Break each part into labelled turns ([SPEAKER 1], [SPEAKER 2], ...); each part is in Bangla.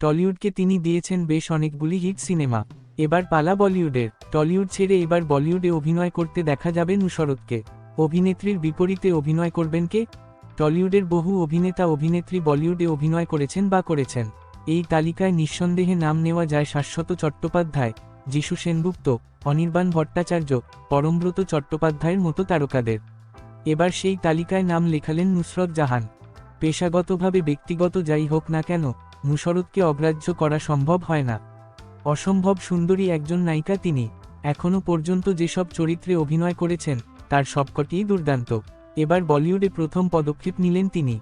[SPEAKER 1] টলিউডকে তিনি দিয়েছেন বেশ অনেকগুলি হিট সিনেমা। এবার পালা বলিউডের। টলিউড ছেড়ে এবার বলিউডে অভিনয় করতে দেখা যাবে নুসরতকে। অভিনেত্রীর বিপরীতে অভিনয় করবেন কে? টলিউডের বহু অভিনেতা অভিনেত্রী বলিউডে অভিনয় করেছেন বা করেছেন। এই তালিকায় নিঃসন্দেহে নাম নেওয়া যায় শাশ্বত চট্টোপাধ্যায়, যিশু সেনগুপ্ত, অনির্বাণ ভট্টাচার্য, পরমব্রত চট্টোপাধ্যায়ের মতো তারকাদের। এবার সেই তালিকায় নাম লেখালেন নুসরত জাহান। পেশাগতভাবে ব্যক্তিগত যাই হোক না কেন নুসরতকে অগ্রাহ্য করা সম্ভব হয় না। অসম্ভব সুন্দরী একজন নায়িকা তিনি। এখনও পর্যন্ত যেসব চরিত্রে অভিনয় করেছেন, তার সবকটিই দুর্দান্ত। এবার বলিউডে প্রথম পদক্ষেপ নিলেন তিনি।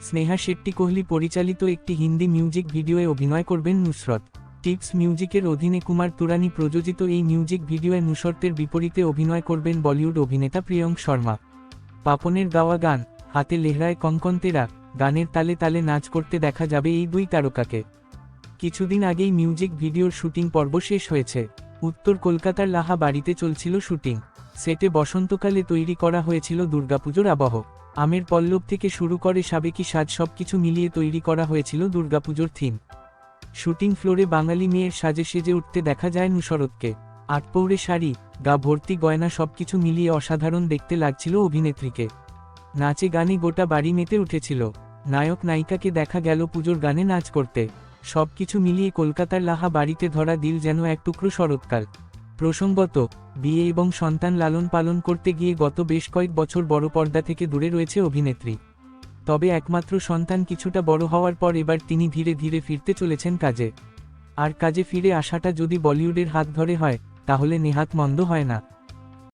[SPEAKER 1] স্নেহা শেট্টি কোহলি পরিচালিত একটি হিন্দি মিউজিক ভিডিওয়ে অভিনয় করবেন নুসরত। টিপস মিউজিকের অধীনে কুমার তুরানি প্রযোজিত এই মিউজিক ভিডিওয়ে নুসরতের বিপরীতে অভিনয় করবেন বলিউড অভিনেতা প্রিয়ঙ্ক শর্মা। পাপনের গাওয়া গান, হাতে লেহরায় কঙ্কন তেরা গানের তালে তালে নাচ করতে দেখা যাবে এই দুই তারকাকে। কিছুদিন আগেই মিউজিক ভিডিওর শুটিং পর্ব শেষ হয়েছে। উত্তর কলকাতার লাহা বাড়িতে চলছিল শুটিং। সেটে বসন্তকালে তৈরি করা হয়েছিল দুর্গাপুজোর আবহ। আমের পল্লব থেকে শুরু করে সাবেকি সাজ সবকিছু মিলিয়ে তৈরি করা হয়েছিল দুর্গাপুজোর থিম। শুটিং ফ্লোরে বাঙালি মেয়ের সাজে সেজে উঠতে দেখা যায় নুসরতকে। আটপৌরে শাড়ি, গা ভর্তি গয়না সবকিছু মিলিয়ে অসাধারণ দেখতে লাগছিল অভিনেত্রীকে। নাচে গানে গোটা বাড়ি মেতে উঠেছিল। নায়ক নায়িকাকে দেখা গেল পুজোর গানে নাচ করতে। সবকিছু মিলিয়ে কলকাতার লাহা বাড়িতে ধরা দিল যেন এক টুকরো শরৎকাল। প্রসঙ্গত, বিয়ে এবং সন্তান লালন পালন করতে গিয়ে গত বেশ কয়েক বছর বড় পর্দা থেকে দূরে রয়েছে অভিনেত্রী। তবে একমাত্র সন্তান কিছুটা বড় হওয়ার পর এবার তিনি ধীরে ধীরে ফিরতে চলেছেন কাজে। আর কাজে ফিরে আসাটা যদি বলিউডের হাত ধরে হয়, তাহলে নেহাত মন্দ হয় না।